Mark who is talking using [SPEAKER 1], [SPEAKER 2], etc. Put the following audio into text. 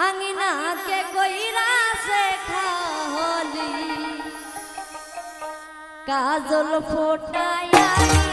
[SPEAKER 1] আঙিনাকে কইরা সে খাহলি কাজল ফোটায়া